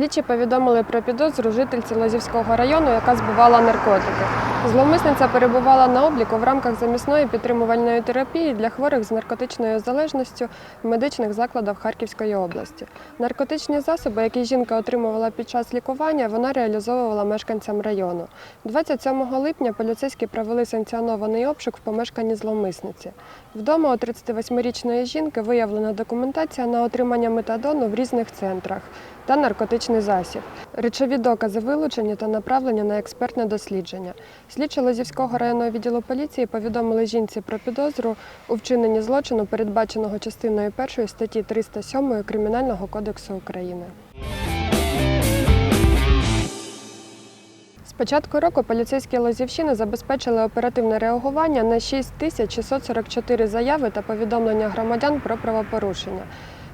Слідчі повідомили про підозру жительці Лозівського району, яка збувала наркотики. Зловмисниця перебувала на обліку в рамках замісної підтримувальної терапії для хворих з наркотичною залежністю в медичних закладах Харківської області. Наркотичні засоби, які жінка отримувала під час лікування, вона реалізовувала мешканцям району. 27 липня поліцейські провели санкціонований обшук в помешканні зловмисниці. Вдома у 38-річної жінки виявлена документація на отримання метадону в різних центрах та наркотичний засіб. Речові докази вилучені та направлені на експертне дослідження. Слідчі Лозівського районного відділу поліції повідомили жінці про підозру у вчиненні злочину, передбаченого частиною 1 статті 307 Кримінального кодексу України. З початку року поліцейські Лозівщини забезпечили оперативне реагування на 6644 заяви та повідомлення громадян про правопорушення.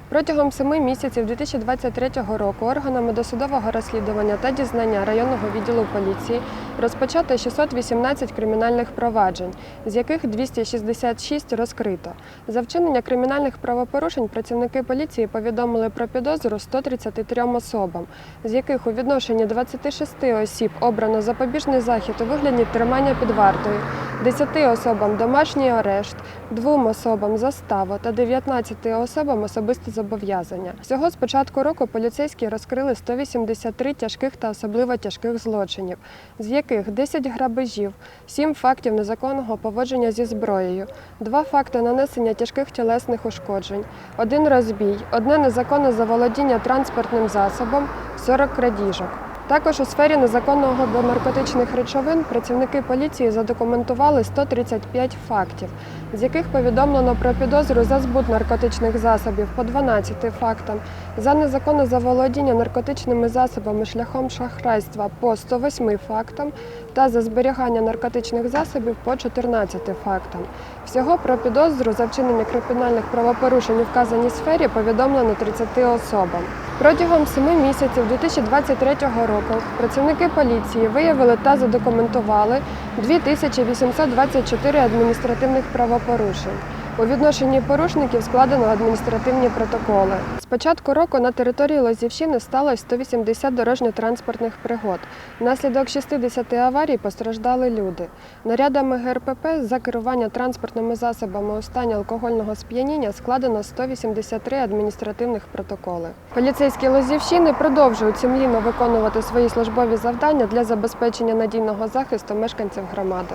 Протягом семи місяців 2023 року органами досудового розслідування та дізнання районного відділу поліції розпочато 618 кримінальних проваджень, з яких 266 розкрито. За вчинення кримінальних правопорушень працівники поліції повідомили про підозру 133 особам, з яких у відношенні 26 осіб обрано запобіжний захід у вигляді тримання під вартою, 10 особам домашній арешт, двом особам застава та 19 особам особисте зобов'язання. Всього з початку року поліцейські розкрили 183 тяжких та особливо тяжких злочинів, з яких 10 грабежів, 7 фактів незаконного поводження зі зброєю, 2 факти нанесення тяжких тілесних ушкоджень, один розбій, одне незаконне заволодіння транспортним засобом, 40 крадіжок. Також у сфері незаконного до наркотичних речовин працівники поліції задокументували 135 фактів, з яких повідомлено про підозру за збут наркотичних засобів по 12 фактам, за незаконне заволодіння наркотичними засобами шляхом шахрайства по 108 фактам та за зберігання наркотичних засобів по 14 фактам. Всього про підозру за вчинення кримінальних правопорушень у вказаній сфері повідомлено 30 особам. Протягом семи місяців 2023 року працівники поліції виявили та задокументували 2824 адміністративних правопорушень. У відношенні порушників складено адміністративні протоколи. З початку року на території Лозівщини сталося 180 дорожньо-транспортних пригод. Внаслідок 60 аварій постраждали люди. Нарядами ГРПП за керування транспортними засобами у стані алкогольного сп'яніння складено 183 адміністративних протоколи. Поліцейські Лозівщини продовжують сумлінно виконувати свої службові завдання для забезпечення надійного захисту мешканців громади.